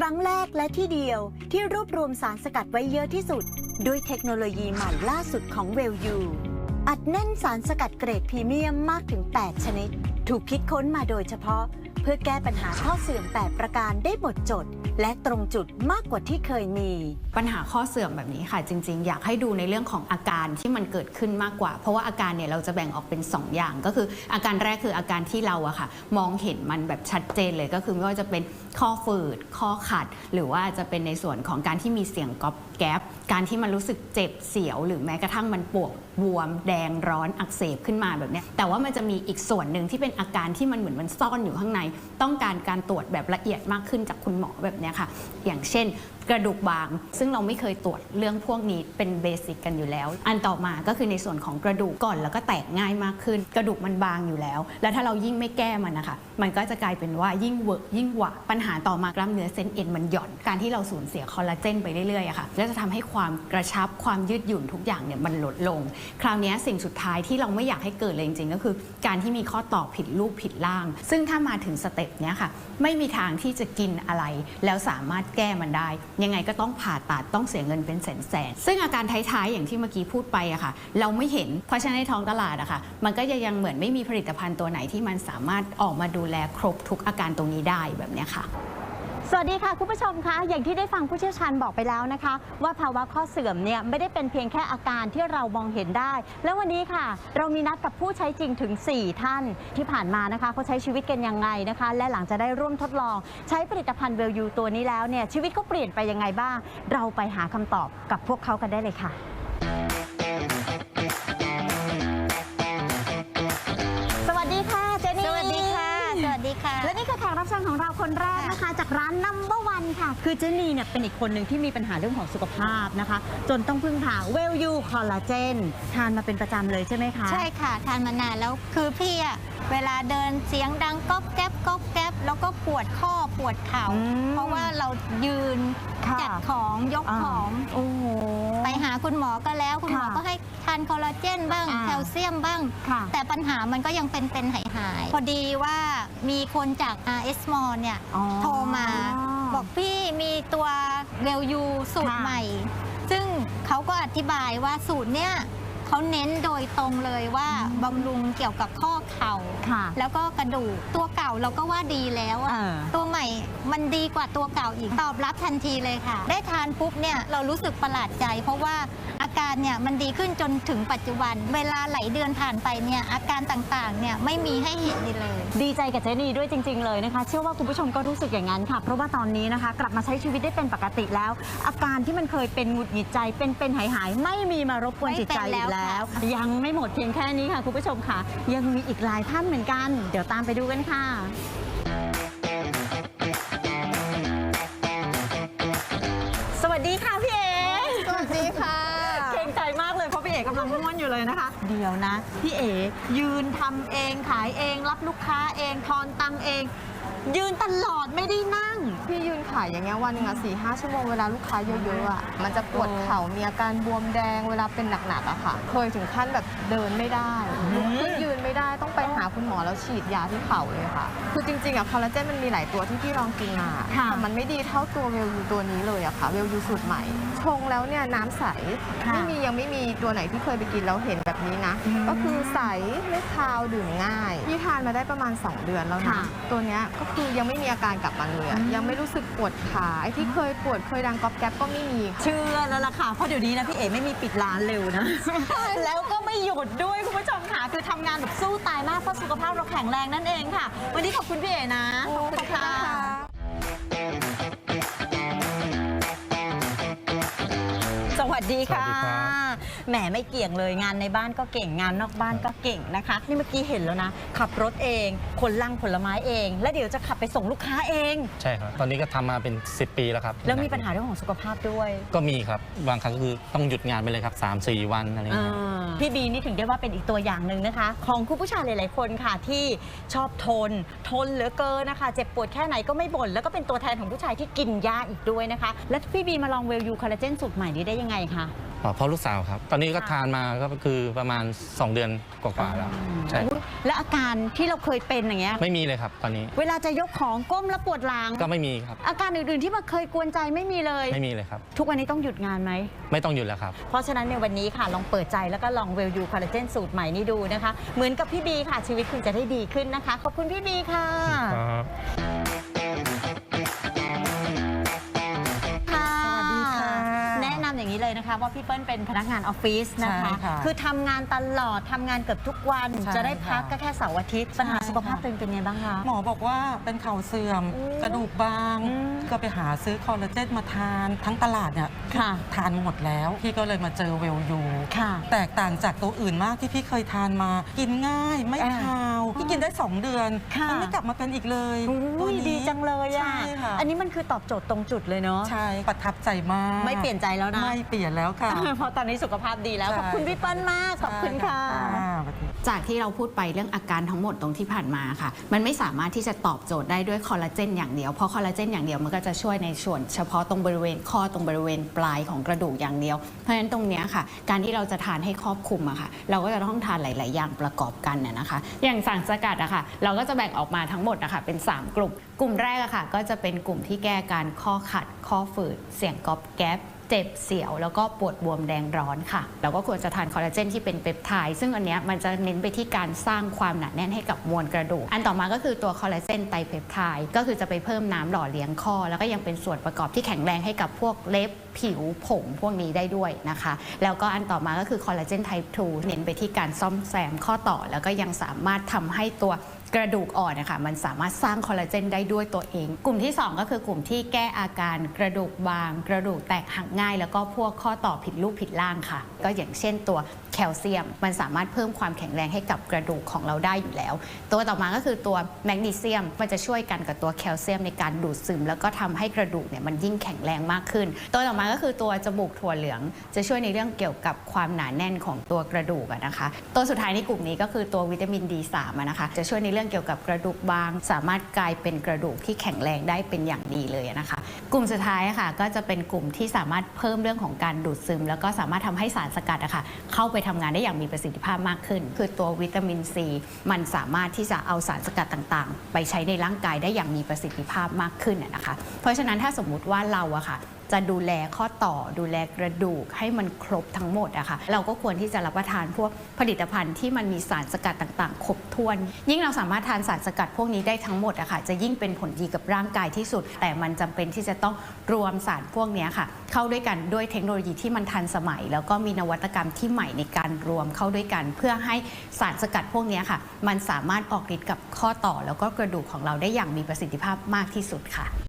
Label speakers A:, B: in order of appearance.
A: ครั้งแรกและที่เดียวที่รวบรวมสารสกัดไว้เยอะที่สุด ด้วยเทคโนโลยีใหม่ล่าสุดของเวลยูอัดแน่นสารสกัดเกรดพรีเมียมมากถึง 8 ชนิด ถูกคิดค้นมาโดยเฉพาะ เพื่อแก้ปัญหาข้อเสื่อม 8 ประการได้หมดจดและตรงจุดมากกว่าที่เคยมี
B: ปัญหาข้อเสื่อมแบบนี้ค่ะ จริง ๆ อยากให้ดูในเรื่องของอาการที่มันเกิดขึ้นมากกว่า เพราะว่าอาการเนี่ยเราจะแบ่งออกเป็น 2 อย่าง ก็คืออาการแรกคืออาการที่เราอะค่ะ มองเห็นมันแบบชัดเจนเลยก็คือไม่ว่าจะเป็นข้อฝืด ข้อขัด หรือว่าจะเป็นในส่วนของการที่มีเสียงก๊อบแก๊บการที่มันรู้สึกเจ็บเสียว หรือแม้กระทั่งมันปวดบวม แดงร้อนอักเสบขึ้นมาแบบนี้แต่ว่ามันจะมีอีกส่วนหนึ่งที่เป็นอาการที่มันเหมือนมันซ่อนอยู่ข้างใน ต้องการการตรวจแบบละเอียดมากขึ้นจากคุณหมอแบบเนี้ยค่ะอย่างเช่นกระดูกบาง ซึ่งเราไม่เคยตรวจเรื่องพวกนี้เป็นเบสิกกันอยู่แล้ว อันต่อมาก็คือในส่วนของกระดูกก่อนแล้วก็แตกง่ายมากขึ้น กระดูกมันบางอยู่แล้ว แล้วถ้าเรายิ่งไม่แก้มันนะคะ มันก็จะกลายเป็นว่ายิ่งเวิร์กยิ่งหวะปัญหาต่อมากล้ามเนื้อเส้นเอ็นมันหย่อน การที่เราสูญเสียคอลลาเจนไปเรื่อยๆอะค่ะแล้วจะทำให้ความกระชับความยืดหยุ่นทุกอย่างเนี่ยมันลดลง คราวนี้สิ่งสุดท้ายที่เราไม่อยากให้เกิดเลยจริงๆก็คือ การที่มีข้อต่อผิดรูปผิดร่าง ซึ่งถ้ามาถึงสเต็ปเนี้ยค่ะไม่มีทางที่จะกินอะไร แล้วสามารถแก้มันได้ยังไงก็ต้องผ่าตัดต้องเสียเงินเป็นแสนๆซึ่งอาการท้ายๆอย่างที่เมื่อกี้พูดไปอะค่ะ เราไม่เห็นเพราะฉะนั้นในท้องตลาดอะค่ะ มันก็จะยังเหมือนไม่มีผลิตภัณฑ์ตัวไหนที่มันสามารถออกมาดูแลครบทุกอาการตรงนี้ได้แบบเนี้ยค่ะ
A: วัสดีค่ะคุณผู้ชมคะอย่างที่ได้ฟังผู้เชี่ยวชาญบอกไปแล้วนะคะ ว่าภาวะข้อเสื่อมเนี่ยไม่ได้เป็นเพียงแค่อาการที่เรามองเห็นได้ แล้ววันนี้ค่ะ เรามีนัดกับผู้ใช้จริงถึง 4 ท่านที่ผ่านมานะคะเขาใช้ชีวิตกันยังไงนะคะ และหลังจะได้ร่วมทดลอง ใช้ผลิตภัณฑ์เวลยูตัวนี้แล้วเนี่ยชีวิตเขาเปลี่ยนไปยังไงบ้าง เราไปหาคำตอบกับพวกเขากันได้เลยค่ะสวัสดีค่ะเจนี่
C: สวัสดีค่ะสวัสดีค่ะ
A: และนี่คือแขกรับเชิญของเราคนแรก นะคะจากร้านนัมเบอร์วันค่ะ คือเจนนี่เนี่ยเป็นอีกคนหนึ่งที่มีปัญหาเรื่องของสุขภาพนะคะ จนต้องพึ่งพาเวลยูคอลลาเจนทานมาเป็นประจำเลยใช่ไหมคะ
C: ใช่ค่ะ ทานมานานแล้วคือพี่อะเวลาเดินเสียงดังก๊อบแก๊บก๊อบแก๊บแล้วก็ปวดข้อปวดเข่า
A: อืม
C: เพราะว่าเรายืน
A: ค่ะ
C: จัดของยกของ
A: โอ้โห
C: ไปหาคุณหมอก็แล้วคุณหมอ
A: ค่ะ
C: ก็ให้ทานคอลลาเจนบ้าง
A: อ่า
C: แคลเซียมบ้าง
A: ค่ะ
C: แต่ปัญหามันก็ยังเป็นเป็นหายหายๆพอดีว่า มีคนจาก RS m o เนี่ย
A: อ๋อ
C: โทรมา บอกพี่มีตัวเวลยูสูตร
A: ค่ะ
C: ใหม่ ซึ่งเขาก็อธิบายว่าสูตรเนี่ย เขาเน้นโดยตรงเลยว่าบำรุงเกี่ยวกับข้อเข่า
A: ค่ะ
C: แล้วก็กระดูกตัวเก่าเราก็ว่าดีแล้วอะ
A: เออ
C: ตัวใหม่มันดีกว่าตัวเก่าอีกตอบรับทันทีเลยค่ะ ได้ทานปุ๊บเนี่ยเรารู้สึกประหลาดใจ เพราะว่าอาการเนี่ยมันดีขึ้นจนถึงปัจจุบัน เวลาไหลเดือนผ่านไปเนี่ยอาการต่างๆเนี่ยไม่มีให้เห็นเลย
A: ดีใจกับเจนี่ด้วยจริง ๆ เลยนะคะ เชื่อว่าคุณผู้ชมก็รู้สึกอย่างนั้นค่ะ เพราะว่าตอนนี้นะคะ กลับมาใช้ชีวิตได้เป็นปกติแล้ว อาการที่มันเคยเป็นหงุดหงิดใจเป็นเป็นหายหายๆไม่มีมารบกวนจิตใจอีกแล้ว ยังไม่หมดเพียงแค่นี้ค่ะ คุณผู้ชมค่ะ ยังมีอีกหลายท่านเหมือนกัน เดี๋ยวตามไปดูกันค่ะสวัสดีค่ะพี่เอ๋
C: สวัสดีค่ะ
A: เกรงใจมากเลยเพราะพี่เอ๋กำลังม่วนอยู่เลยนะคะ เดี๋ยวนะ พี่เอ๋ยืนทำเองขายเองรับลูกค้าเองทอนตังเอง ยืนตลอดไม่ได้นั่ง
D: พี่ยืนขายอย่างเงี้ยวันหนึงอะสี่ห้าชั่วโมงเวลาลูกค้าเยอะๆอะมันจะปวดเข่ามีอาการบวมแดงเวลาเป็นหนักๆอะค่ะ เคยถึงขั้นแบบเดินไม่ได้ลุกขึ้นยืนไม่ได้ต้องไปหา คุณหมอแล้วฉีดยาที่เข่าเลยค่ะ คือจริงๆอะคอลลาเจนมันมีหลายตัวที่พี่ลองกินมา
A: ค่ะ
D: แต่มันไม่ดีเท่าตัวเวลยูตัวนี้เลยอะค่ะ เวลยูสูตรใหม่ ชงแล้วเนี่ยน้ำใส
A: ค่ะ
D: ไม่มียังไม่มีตัวไหนที่เคยไปกินแล้วเห็นแบบนี้นะ
A: อืม
D: ก็คือใสไม่คาวดื่มง่าย พี่ทานมาได้ประมาณ 2 เดือนแล้วนะ
A: ค่ะ
D: ตัวเนี้ยก็คือยังไม่มีอาการกลับมาเลยอะ
A: อืม
D: ยังไม่รู้สึกปวดขาไอ้ที่เคยปวดเคยดังก๊อบแก๊บก็ไม่มีค่ะ
A: เชื่อแล้วล่ะค่ะ เพราะเดี๋ยวนี้นะพี่เอ๋ไม่มีปิดร้านเร็วนะ แล้วก็ไม่หยุดด้วยคุณผู้ชมค่ะ คือทำงานแบบสู้ตายมากเพราะสุขภาพเราแข็งแรงนั่นเองค่ะ วันนี้ขอบคุณพี่เอ๋นะ ขอบคุณค่ะสวัสดีค่ะ
E: สวัสดีครับ
A: แหมไม่เกี่ยงเลยงานในบ้านก็เก่งงานนอกบ้านก็เก่งนะคะ นี่เมื่อกี้เห็นแล้วนะ ขับรถเองขนลังผลไม้เอง แล้วเดี๋ยวจะขับไปส่งลูกค้าเอง
E: ใช่ครับ ตอนนี้ก็ทำมาเป็น 10 ปีแล้วครับ
A: แล้วมีปัญหาเรื่องของสุขภาพด้วย
E: ก็มีครับ บางครั้งก็คือต้องหยุดงานไปเลยครับ3-4 วันอะไรอย่างเงี้ย
A: พี่บีนี่ถึงได้ว่าเป็นอีกตัวอย่างหนึ่งนะคะ ของคุณผู้ชายหลาย ๆ คนค่ะที่ชอบทน ทนเหลือเกินนะคะ เจ็บปวดแค่ไหนก็ไม่บ่นแล้วก็เป็นตัวแทนของผู้ชายที่กินยาอีกด้วยนะคะ แล้วพี่บีมาลองเวลยูคอลลาเจนสูตรใหม่นี้ได้ยังไงคะ
E: อ๋อเพราะลูกสาวครับ ตอนนี้ก็ทานมาก็คือประมาณ 2 เดือนกว่าๆแล้วใช่
A: อุ๊ยแล้วอาการที่เราเคยเป็นอย่างเงี้ย
E: ไม่มีเลยครับตอนนี้
A: เวลาจะยกของก้มแล้วปวดหลัง
E: ก็ไม่มีครับ
A: อาการอื่นๆที่มันเคยกวนใจไม่มีเลย
E: ไม่มีเลยครับ
A: ทุกวันนี้ต้องหยุดงานไหม
E: ไม่ต้องหยุดแล้วครับ
A: เพราะฉะนั้นในวันนี้ค่ะลองเปิดใจแล้วก็ลองเวลยูคอลลาเจนสูตรใหม่นี้ดูนะคะ เหมือนกับพี่บีค่ะชีวิตคุณจะได้ดีขึ้นนะคะ ขอบคุณพี่บีค่ะ
E: ครับ
A: นี้เลยนะคะว่าพี่เปิ้ลเป็นพนักงานออฟฟิศนะคะ
F: ใช่ค่ะ
A: คือทำงานตลอดทำงานเกือบทุกวัน
F: ใช่
A: จะได้พัก
F: ค่ะ
A: ก็แค่เสาร์อาทิตย์ปัญหา
F: ใช่
A: สุขภาพ
F: ค่ะ
A: ตัวเองเป็นไงบ้างคะ
F: หมอบอกว่าเป็นเข่าเสื่อม
A: อืม
F: กระดูกบาง
A: อืม
F: ก็ไปหาซื้อคอลลาเจนมาทานทั้งตลาดเนี่ย
A: ค่ะ
F: ทานหมดแล้วพี่ก็เลยมาเจอเวลยู
A: ค่ะ
F: แตกต่างจากตัวอื่นมากที่พี่เคยทานมา กินง่ายไม่
A: อ่า
F: คาวพี่กินได้ 2 เดือน
A: ค่ะ
F: มัไม่กลับมาเป็นอีกเลย
A: อุ้ยดีจังเลยอะ
F: ใช่ค่ะ
A: อันนี้มันคือตอบโจทย์ตรงจุดเลยเนาะ
F: ใช่ประทับใจมาก
A: ไม่เปลี่ยนใจแล้วนะ
F: ไม่เปลี่ยนแล้วค่ะ
A: เพราะตอนนี้สุขภาพดีแล้ว
F: ใช่
A: ขอบคุณพี่เปิ้ลมากขอบคุณค่ะ
F: ใช่ค่ะสวัสดี
B: จากที่เราพูดไปเรื่องอาการทั้งหมดตรงที่ผ่านมาค่ะ มันไม่สามารถที่จะตอบโจทย์ได้ด้วยคอลลาเจนอย่างเดียว เพราะคอลลาเจนอย่างเดียวมันก็จะช่วยในส่วนเฉพาะตรงบริเวณข้อตรงบริเวณปลายของกระดูกอย่างเดียว เพราะฉะนั้นตรงนี้ค่ะ การที่เราจะทานให้ครอบคลุมอะค่ะ เราก็จะต้องทานหลาย ๆ อย่างประกอบกันน่ะนะคะ อย่างสารสกัดอะค่ะ เราก็จะแบ่งออกมาทั้งหมดอะค่ะเป็น 3 กลุ่ม กลุ่มแรกอะค่ะ ก็จะเป็นกลุ่มที่แก้การข้อขัด ข้อฝืด เสียงก๊อบแก๊ เจ็บเสียว แล้วก็ปวดบวมแดงร้อนค่ะ เราก็ควรจะทานคอลลาเจนที่เป็นเปปไทด์ซึ่งอันเนี้ยมันจะเน้นไปที่การสร้างความหนาแน่นให้กับมวลกระดูก อันต่อมาก็คือตัวคอลลาเจนไตเปปไทด์ก็คือจะไปเพิ่มน้ำหล่อเลี้ยงข้อแล้วก็ยังเป็นส่วนประกอบที่แข็งแรงให้กับพวกเล็บผิวผมพวกนี้ได้ด้วยนะคะ แล้วก็อันต่อมาก็คือคอลลาเจนไทป์2เน้นไปที่การซ่อมแซมข้อต่อ แล้วก็ยังสามารถทำให้ตัว กระดูกอ่อนนะคะมันสามารถสร้างคอลลาเจนได้ด้วยตัวเอง กลุ่มที่ 2 ก็คือกลุ่มที่แก้อาการกระดูกบาง กระดูกแตกหักง่าย แล้วก็พวกข้อต่อผิดรูปผิดร่างค่ะ ก็อย่างเช่นตัวแคลเซียม มันสามารถเพิ่มความแข็งแรงให้กับกระดูกของเราได้อยู่แล้ว ตัวต่อมาก็คือตัวแมกนีเซียมมันจะช่วยกันกับตัวแคลเซียมในการดูดซึม แล้วก็ทำให้กระดูกเนี่ยมันยิ่งแข็งแรงมากขึ้น ตัวต่อมาก็คือตัวจมูกถั่วเหลือง จะช่วยในเรื่องเกี่ยวกับความหนาแน่นของตัวกระดูกนะคะ ตัวสุดท้ายในกลุ่มนี้ก็คือตัววิตามิน D3 อะนะคะจะช่วยในเรื่องเกี่ยวกับกระดูกบาง สามารถกลายเป็นกระดูกที่แข็งแรงได้เป็นอย่างดีเลยนะคะ กลุ่มสุดท้ายค่ะก็จะเป็นกลุ่มที่สามารถเพิ่มเรื่องของการดูดซึม แล้วก็สามารถทำให้สารสกัดอะค่ะเข้าไปทำงานได้อย่างมีประสิทธิภาพมากขึ้น คือตัววิตามินซีมันสามารถที่จะเอาสารสกัดต่างๆ ไปใช้ในร่างกายได้อย่างมีประสิทธิภาพมากขึ้นนะคะ เพราะฉะนั้นถ้าสมมุติว่าเราอะค่ะ จะดูแลข้อต่อดูแลกระดูกให้มันครบทั้งหมดอะค่ะเราก็ควรที่จะรับประทานพวกผลิตภัณฑ์ที่มันมีสารสกัดต่างๆ ครบถ้วน ยิ่งเราสามารถทานสารสกัดพวกนี้ได้ทั้งหมดอะค่ะจะยิ่งเป็นผลดีกับร่างกายที่สุด แต่มันจำเป็นที่จะต้องรวมสารพวกนี้ค่ะ เข้าด้วยกันด้วยเทคโนโลยีที่มันทันสมัย แล้วก็มีนวัตกรรมที่ใหม่ในการรวมเข้าด้วยกัน เพื่อให้สารสกัดพวกนี้ค่ะ มันสามารถออกฤทธิ์กับข้อต่อแล้วก็กระดูกของเราได้อย่างมีประสิทธิภาพมากที่สุดค่ะ